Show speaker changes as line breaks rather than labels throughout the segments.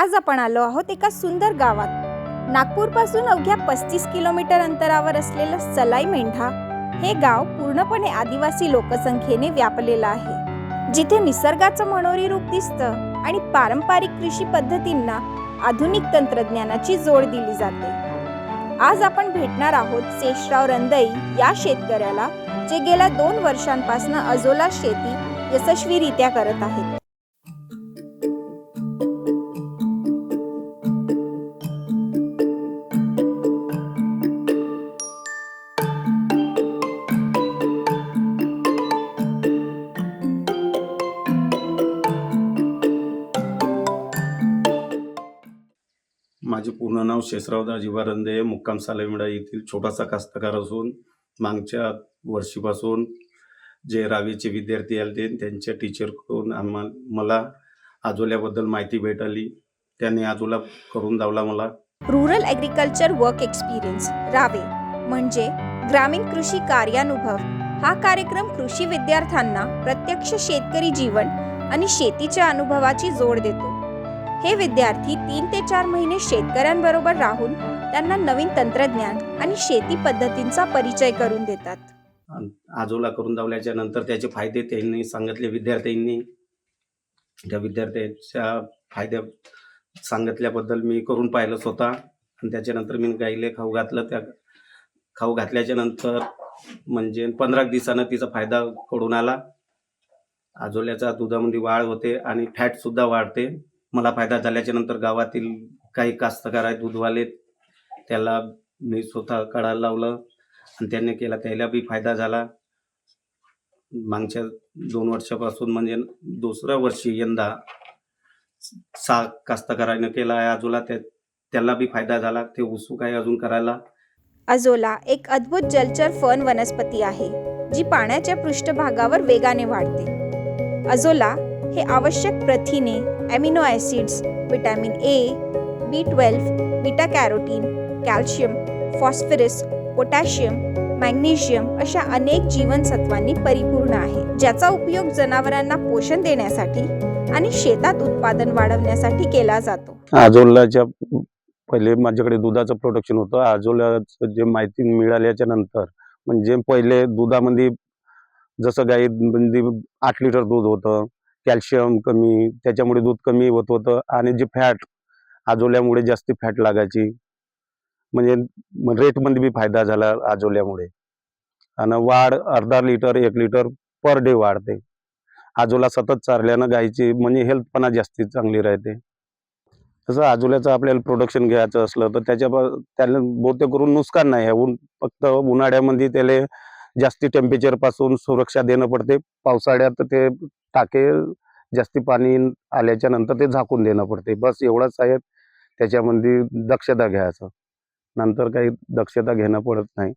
आज आपण आलो आहोत एका सुंदर गावात. नागपूरपासून अवघ्या पस्तीस किलोमीटर अंतरावर असलेलं सलाई मेंढा हे गाव पूर्णपणे आदिवासी लोकसंख्येने व्यापलेलं आहे. जिथे निसर्गाचं मनोरी रूप दिसतं आणि पारंपरिक कृषी पद्धतींना आधुनिक तंत्रज्ञानाची जोड दिली जाते. आज आपण भेटणार आहोत शेषराव रंदई या शेतकऱ्याला जे गेल्या दोन वर्षांपासून अजोला शेती यशस्वीरित्या करत आहेत.
माझे पूर्ण नाव शेषराव दाजीबा रंदे मुक्काम सालेमिडा येथील छोटासा कास्तकार असून मागच्या वर्षीपासून जे रावीचे विद्यार्थी आले त्यांच्या टीचरकडून आम्हा मला आजोल्याबद्दल माहिती भेटली. त्याने आजोला करून दावला मला.
रुरल ॲग्रिकल्चर वर्क एक्सपिरियन्स रावे म्हणजे ग्रामीण कृषी कार्यानुभव. हा कार्यक्रम कृषी विद्यार्थ्यांना प्रत्यक्ष शेतकरी जीवन आणि शेतीच्या अनुभवाची जोड देतो. हे विद्यार्थी तीन ते चार महिने शेतकऱ्यांबरोबर राहून त्यांना नवीन तंत्रज्ञान आणि शेती पद्धतींचा परिचय करून देतात.
आजोला करून दावल्याच्या नंतर त्याचे फायदे त्यांनी सांगितले विद्यार्थ्यांनी. त्या विद्यार्थ्यांच्या फायद्या सांगितल्याबद्दल मी करून पाहिलं स्वतः. आणि त्याच्यानंतर मी गाईले खाऊ घातलं. त्या खाऊ घातल्याच्या नंतर म्हणजे पंधरा दिवसानं तिचा फायदा कळून आला. आजोल्याचा दुधामध्ये वाढ होते आणि फॅट सुद्धा वाढते. मला फायदा झाल्याच्यानंतर गावातील काही कास्तकार आहेत दूधवाले त्याला मी स्वतः काढायला लावलं आणि त्याने केला. त्याला बी फायदा झाला. मागच्या दोन वर्षापासून म्हणजे दुसऱ्या वर्षी यंदा सा कास्तकाराने केला आहे आजूला. त्या त्याला बी फायदा झाला. ते उत्सुक आहे अजून करायला?
अजोला एक अद्भुत जलचर फन वनस्पती आहे जी पाण्याच्या पृष्ठभागावर वेगाने वाढते. अजोला हे आवश्यक प्रथिने amino acids vitamin A B twelve beta carotene calcium phosphorus potassium magnesium अशा अनेक जीवनसत्वांनी परिपूर्ण आहे. ज्याचा उपयोग जनावरांना पोषण देण्यासाठी आणि शेतात उत्पादन वाढवण्यासाठी केला जातो.
आजोलाच्या पहिले माझ्याकडे दुधाचं प्रोडक्शन होतं. आजोल्याचं जे माहिती मिळाल्याच्या नंतर म्हणजे पहिले दुधामध्ये जसं गाई मध्ये आठ लिटर दूध होतं कॅल्शियम कमी त्याच्यामुळे दूध कमी होत होतं आणि जे फॅट आजोल्यामुळे जास्त फॅट लागायची. म्हणजे रेटमध्ये बी फायदा झाला आजोल्यामुळे. आणि वाढ अर्धा लिटर एक लिटर पर डे वाढते. आजोला सतत चारल्यानं गायची म्हणजे हेल्थपणा जास्ती चांगली राहते. तसं आजोल्याचं आपल्याला प्रोडक्शन घ्यायचं असलं तर त्याच्या त्याला बहुतेक करून नुकसान नाही. आहे ऊन फक्त उन्हाळ्यामध्ये त्याला जास्ती टेम्परेचरपासून सुरक्षा देणं पडते. पावसाळ्यात ते टाके जास्ती पाणी आल्याच्यानंतर ते झाकून देणं पडते. बस एवढंच आहे त्याच्यामध्ये दक्षता घ्यायचं. नंतर काही दक्षता घेणं पडत नाही.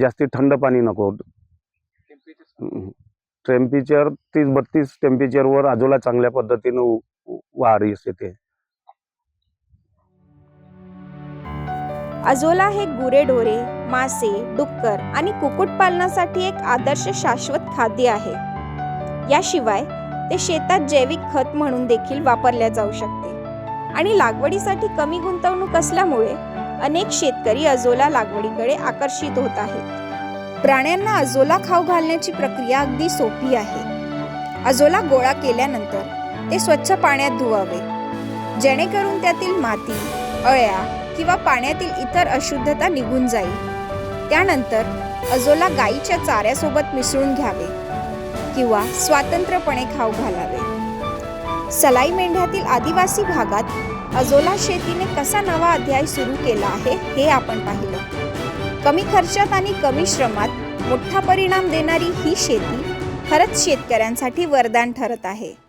जास्ती थंड पाणी नको. टेम्परेचर तीस बत्तीस टेम्परेचरवर आजूला चांगल्या पद्धतीनं उ- वाढ येते.
अजोला हे गुरेढोरे मासे डुक्कर आणि कुक्कुटपालनासाठी एक आदर्श शाश्वत खाद्य आहे. याशिवाय ते शेतात जैविक खत म्हणून देखील वापरल्या जाऊ शकते. आणि लागवडीसाठी कमी गुंतवणूक असल्यामुळे अनेक शेतकरी अजोला लागवडीकडे आकर्षित होत आहेत. प्राण्यांना अजोला खाऊ घालण्याची प्रक्रिया अगदी सोपी आहे. अजोला गोळा केल्यानंतर ते स्वच्छ पाण्यात धुवावे. जेणेकरून त्यातील माती अळ्या किंवा पाण्यातील इतर अशुद्धता निघून जाईल. त्यानंतर अजोला गाईच्या चाऱ्यासोबत मिसळून घ्यावे. किंवा स्वतंत्रपणे खाऊ घालावे. सलाई मेंढ्यातील आदिवासी भागात अजोला शेतीने कसा नवा अध्याय सुरू केला आहे हे आपण पाहिलं. कमी खर्चात आणि कमी श्रमात मोठा परिणाम देणारी ही शेती खरंच शेतकऱ्यांसाठी वरदान ठरत आहे.